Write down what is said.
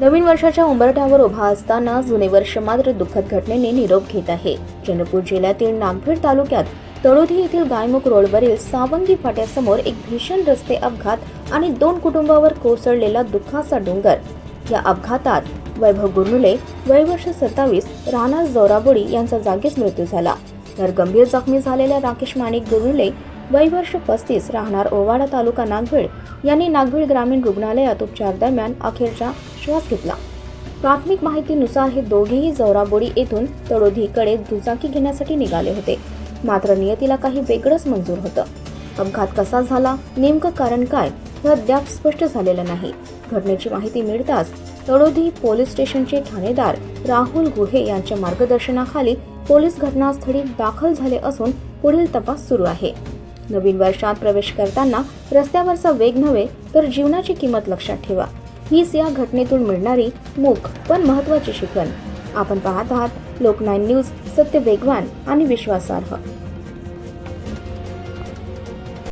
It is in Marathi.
नवीन वर्षाच्या उंबरठ्यावर उभा असताना जुने वर्ष मात्र दुःखद घटनेने निरोप घेत आहे. चंद्रपूर जिल्ह्यातील नागभीड तालुक्यात तळोधी येथील गायमुख रोडवरील सावंगी फाट्यासमोर एक भीषण रस्ते अपघात आणि दोन कुटुंबावर कोसळलेला दुःखाचा डोंगर. या अपघातात वैभव गुरनुले वय वर्ष सत्तावीस राहणार जोराबोडी यांचा जागीच मृत्यू झाला. तर गंभीर जखमी झालेल्या राकेश माणिक गुरनुले वय वर्ष पस्तीस राहणार ओवाडा तालुका नागभीड यांनी नागभीड ग्रामीण रुग्णालयात उपचार दरम्यान अखेरच्या श्वास घेतला. प्राथमिक माहितीनुसार हे दोघेही जौराबोडी येथून तळोधीकडे दुचाकी घेण्यासाठी निघाले होते. मात्र नियतीला काही वेगळंच मंजूर होतं. अपघात कसा झाला? नेमकं कारण काय? हे अद्याप स्पष्ट झालेलं नाही. घटनेची माहिती मिळताच तळोधी पोलीस स्टेशनचे ठाणेदार राहुल गुहे यांच्या मार्गदर्शनाखाली पोलीस घटनास्थळी दाखल झाले असून पुढील तपास सुरू आहे. नवीन वर्षात प्रवेश करताना रस्त्यावरचा वेग नव्हे तर जीवनाची किंमत लक्षात ठेवा. हीच या घटनेतून मिळणारी मूक पण महत्वाची शिकवण. आपण पाहत आहात लोकनाईन न्यूज सत्य वेगवान आणि विश्वासार्ह.